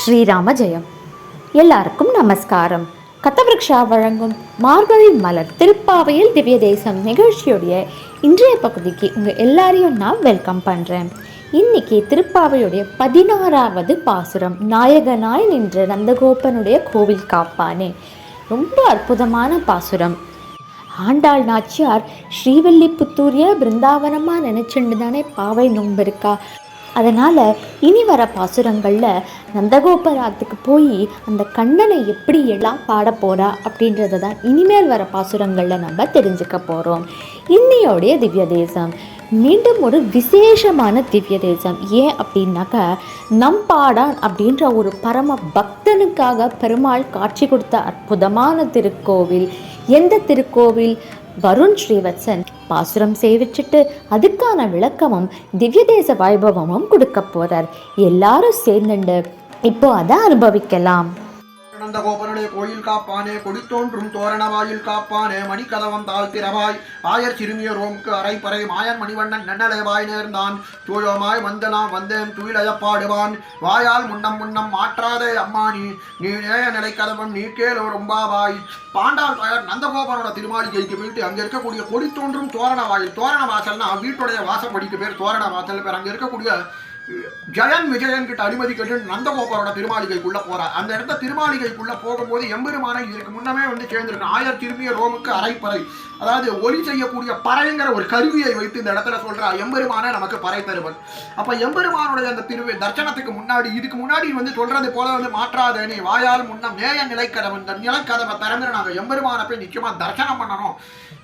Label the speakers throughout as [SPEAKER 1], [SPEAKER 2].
[SPEAKER 1] ஸ்ரீராம ஜெயம் எல்லாருக்கும் நமஸ்காரம். கத்தவிருக்ஷா வழங்கும் மார்கழி மலர் திருப்பாவையில் திவ்ய தேசம் நிகழ்ச்சியுடைய இன்றைய பகுதிக்கு உங்கள் எல்லாரையும் நான் வெல்கம் பண்ணுறேன் இன்னைக்கு திருப்பாவையுடைய பதினாறாவது பாசுரம் நாயகனாய் நின்ற நந்தகோபனுடைய கோவில் காப்பானே. ரொம்ப அற்புதமான பாசுரம். ஆண்டாள் நாச்சியார் ஸ்ரீவல்லிபுத்தூரிய பிருந்தாவனமாக நினச்சிண்டு தானே பாவை நோன்பு இருக்கா? அதனால் இனி வர பாசுரங்களில் நந்தகோபராத்துக்கு போய் அந்த கண்ணனை எப்படி எல்லாம் பாட போகிறா அப்படின்றத தான் இனிமேல் வர பாசுரங்களில் நம்ம தெரிஞ்சுக்க போகிறோம் இன்னையோடைய திவ்ய தேசம். மீண்டும் ஒரு விசேஷமான திவ்ய தேசம். ஏன் அப்படின்னாக்கா நம்பாடான் அப்படின்ற ஒரு பரம பக்தனுக்காக பெருமாள் காட்சி கொடுத்த அற்புதமான திருக்கோவில். எந்த திருக்கோவில்? வருண் ஸ்ரீவத்சன் பாசுரம் சேவிச்சிட்டு அதுக்கான விளக்கமும் திவ்ய தேச வைபவமும் கொடுக்க போறார். எல்லாரும் சேர்ந்துண்டு இப்போ அதை அனுபவிக்கலாம்.
[SPEAKER 2] நந்தகோபனுடைய கோயில் காப்பானே கொடித்தோன்றும் தோரண வாயில் காப்பானே மணிக்கதவம் தாழ்த்திரவாய். ஆயர் சிறுமியரோம்க்கு அரைப்பறை மாயன் மணிவண்ணன் நன்னலைவாய் நேர்ந்தான். தூயோமாய் வந்தனாம் வந்தேன் துயிலயப்பாடுவான். வாயால் முன்னம் முன்னம் மாற்றாதே அம்மா நீ நேய நிலை நீ கேளோ ரொம்பாவாய். பாண்டாள் தாயார் நந்தகோபனோட திருமாளிகைக்கு போயிட்டு அங்க இருக்கக்கூடிய கொடித்தோன்றும் தோரண வாயில் தோரண வாசல்னா வீட்டுடைய வாசப்படிக்கு பேர் தோரண வாசல். பேர் அங்கே இருக்கக்கூடிய ஜெயன் விஜயன் கிட்ட அனுமதி கேட்டு நந்தகோபரோட திருமாளிகைக்குள்ள போறா அந்த இடத்த திருமாளிகைக்குள்ள போகும்போது எம்பெருமானை இதுக்கு முன்னமே வந்து சேர்ந்திருக்கணும் ஆயர் திரும்பிய ரோமுக்கு அரைப்பறை. அதாவது ஒளி செய்யக்கூடிய பறைங்கிற ஒரு கருவியை வைத்து இந்த இடத்துல சொல்றா எம்பெருமானை நமக்கு பறை தருவன் அப்ப எம்பெருமானுடைய அந்த திரு தர்சனத்துக்கு முன்னாடி இதுக்கு முன்னாடி வந்து சொல்றது போல வந்து மாற்றாத நீ வாயால் முன்னம் நேய நிலைக்கதவன் இந்த நிலக்கதவை திறந்து நாங்கள் எம்பெருமானை போய் நிச்சயமா தர்சனம் பண்ணணும்.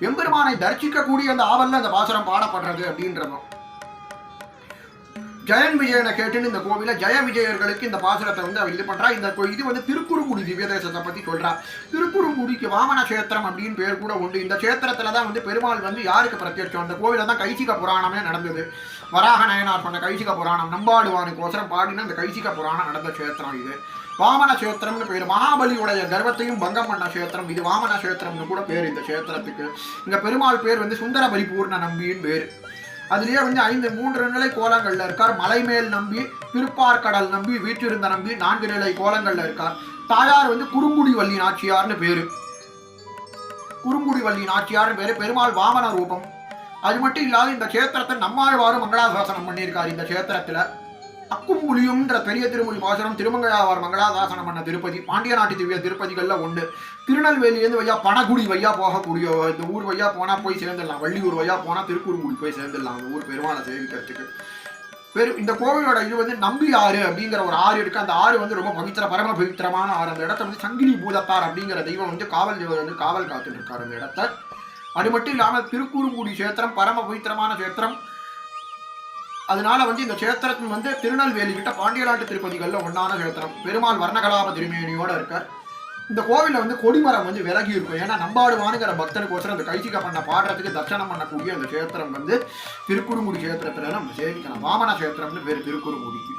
[SPEAKER 2] எம்பெருமானை தரிசிக்கக்கூடிய அந்த ஆவலில் அந்த பாசுரம் பாடப்படுறது அப்படின்றதும். ஜெயன் விஜயனை கேட்டுன்னு இந்த கோவில ஜெய விஜயர்களுக்கு இந்த பாசுரத்தை வந்து அவர் இது பண்ணுறா இந்த கோ- இது வந்து திருக்குறுங்குடி திவ்ய தேசத்தை பத்தி சொல்றா. திருக்குறுங்குடிக்கு வாமன கஷேத்திரம் அப்படின்னு பேர் கூட உண்டு. இந்த கஷேத்திரத்தில் தான் வந்து பெருமாள் வந்து யாருக்கு பிரத்யட்சம்? அந்த கோவிலில் தான் கைசிக புராணமே நடந்தது. வராக நயனார் சொன்ன கைசிக புராணம் நம்பாடுவானுக்கோசரம் பாடின அந்த கைசிக புராணம் நடந்த கஷேத்திரம் இது. வாமன கஷேத்திரம்னு பேர். மகாபலியுடைய கர்வத்தையும் பங்கம் பண்ண கஷேத்திரம் இது. வாமன கஷேத்திரம்னு கூட பேர் இந்த கஷேத்திரத்துக்கு. இந்த பெருமாள் பேர் வந்து சுந்தர பரிபூர்ண நம்பியின் பேர். அதுலேயே வந்து ஐந்து மூன்று நிலை கோலங்களில் இருக்கார். மலைமேல் நம்பி திருப்பார்கடல் நம்பி வீற்றிருந்த நம்பி நான்கு நிலை கோலங்களில் இருக்கார். தாயார் வந்து குறுங்குடி வள்ளி நாச்சியார்னு பேரு. குறுங்குடி வள்ளி நாச்சியார்னு பேரு. பெருமாள் வாமன ரூபம். அது மட்டும் இல்லாத இந்த கஷேத்திரத்தை நம்மாழ்வாரும் மங்களாசாசனம் பண்ணியிருக்கார் இந்த கஷேத்திரத்தில். அக்கும்புலியும்ன்ற பெரிய திருமொழி பாசனம் திருமங்களாவார் மங்களாதாசனம் பண்ண திருப்பதி பாண்டிய நாட்டு திவ்ய திருப்பதிகளில் ஒன்று திருநெல்வேலியிலேருந்து வையா பணகுடி வையா போகக்கூடிய இந்த ஊர் வையா போனால் போய் சேர்ந்துடலாம். வள்ளியூர் வையா போனால் திருக்குறுங்குடி போய் சேர்ந்துடலாம். அந்த ஊர் பெருமாளை சேவிக்கிறதுக்கு. பெரு இந்த கோவிலோட இது வந்து நம்பி ஆறு அப்படிங்கிற ஒரு ஆறு இருக்கு. அந்த ஆறு வந்து ரொம்ப பவித்திர பரம பவித்திரமான ஆறு. அந்த இடத்த வந்து சங்கிலி பூதத்தார் அப்படிங்கிற தெய்வம் வந்து காவல் தெய்வம் வந்து காவல் காத்துட்டு இருக்காரு அந்த இடத்த அது மட்டும் இல்லாமல் திருக்குறுங்குடி கஷேத்திரம் பரம பவித்திரமான கஷேத்திரம் அதனால வந்து இந்த கஷேத்திரத்தின் வந்து திருநெல்வேலி கிட்ட பாண்டியநாட்டு திருப்பதிகளில் ஒன்றான கஷேத்திரம். பெருமாள் வர்ணகலாப திருமேனியோட இருக்கார். இந்த கோவிலில் வந்து கொடிமரம் வந்து விலகி இருக்கும். ஏன்னா நம்பாடுவானுங்கிற பக்தனுக்கோசரம் அந்த கைச்சிக்க பண்ண பாடுறதுக்கு தர்சனம் பண்ணக்கூடிய அந்த கஷேத்திரம் வந்து திருக்குறுங்குடி கஷேத்திரத்தில் நம்ம சேவிக்கலாம் வாமன கஷேத்திரம்னு பேர் திருக்குறுங்குடிக்கு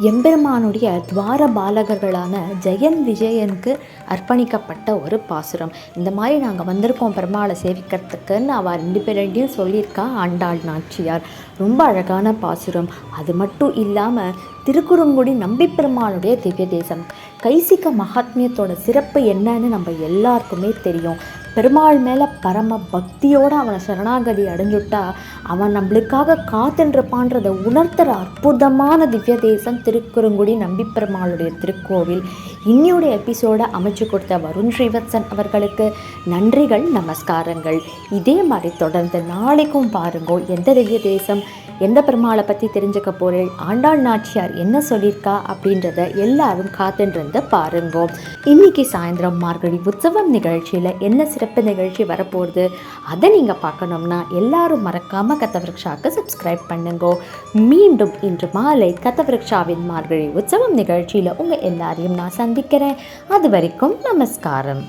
[SPEAKER 1] எம்பெருமானுடைய துவார பாலகர்களான ஜெயன் விஜயனுக்கு அர்ப்பணிக்கப்பட்ட ஒரு பாசுரம். இந்த மாதிரி நாங்கள் வந்திருக்கோம் பெருமாளை சேவிக்கிறதுக்குன்னு அவள் ரெண்டு பேரையும் சொல்லியிருக்கா ஆண்டாள் நாச்சியார். ரொம்ப அழகான பாசுரம். அது மட்டும் இல்லாமல் திருக்குறுங்குடி நம்பி பெருமாளுடைய திவ்ய தேசம். கைசிக்க மகாத்மியத்தோட சிறப்பு என்னன்னு நம்ம எல்லாருக்குமே தெரியும். பெருமாள் மேலே பரம பக்தியோடு அவனை சரணாகதி அடைஞ்சுட்டா அவன் நம்மளுக்காக காத்துன்றப்பான்றதை உணர்த்துற அற்புதமான திவ்ய தேசம் திருக்குறுங்குடி நம்பி பெருமாளுடைய திருக்கோவில். இன்னியுடைய எபிசோடை அமைச்சு கொடுத்த வருண் ஸ்ரீவத்சன் அவர்களுக்கு நன்றிகள் நமஸ்காரங்கள். இதே மாதிரி தொடர்ந்து நாளைக்கும் பாருங்கோ எந்த திவ்ய தேசம் எந்த பெருமாளை பற்றி தெரிஞ்சுக்க போகிறேன் ஆண்டாள் நாச்சியார் என்ன சொல்லியிருக்கா? அப்படின்றத எல்லாரும் காத்துன்றிருந்து பாருங்கோ. இன்னைக்கு சாயந்தரம் மார்கழி உற்சவம் நிகழ்ச்சியில் என்ன சிறப்பு நிகழ்ச்சி வரப்போகுது? அதை நீங்கள் பார்க்கணும்னா எல்லாரும் மறக்காமல் கத்தவிருக்ஷாக்கு சப்ஸ்கிரைப் பண்ணுங்கோ. மீண்டும் இன்று மாலை கத்தவிருக்ஷாவின் மார்கழி உற்சவம் நிகழ்ச்சியில் உங்கள் எல்லாரையும் நான் சந்திக்கிறேன். அது வரைக்கும் நமஸ்காரம்.